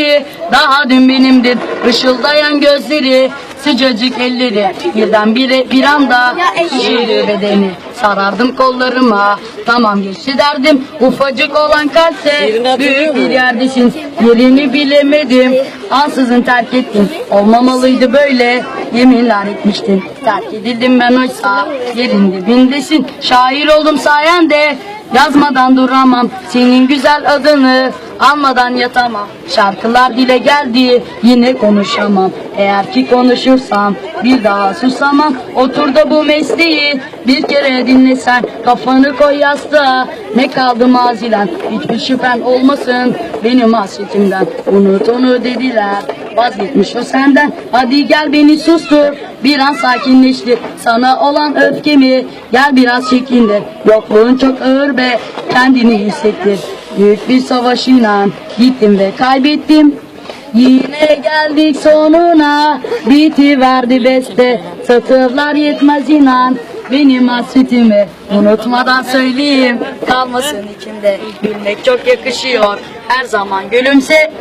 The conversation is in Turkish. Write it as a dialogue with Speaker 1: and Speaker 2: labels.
Speaker 1: elleri Daha dün benimdir ışıldayan gözleri Sıcacık elleri birden bire bir anda şişirdi bedeni. Sarardım kollarıma tamam geçti derdim Ufacık olan kalpte büyük bir yerdesin Yerini bilemedim ansızın terk ettim. Olmamalıydı böyle yeminler etmiştin Terk edildim ben oysa yerin dibindesin Şair oldum sayende Yazmadan duramam senin güzel adını Almadan yatamam. Şarkılar dile geldi yine konuşamam. Eğer ki konuşursam bir daha susamam. Otur da bu mesleği bir kere dinlesen. Kafanı koy yastığa. Ne kaldı mazilen? Hiçbir şüphen olmasın. Benim hasretimden. Unut onu dediler. Vazgeçmiş o senden. Hadi gel beni sustur. Bir an sakinleştir. Sana olan öfkemi. Gel biraz çekindir. Yokluğun çok ağır be. Kendini hissettir Büyük bir savaşıyla gittim ve kaybettim. Yine geldik sonuna. Biti verdi beste. Satırlar yetmez inan. Benim hasretimi unutmadan söyleyeyim. Kalmasın içimde. Gülmek çok yakışıyor. Her zaman gülümse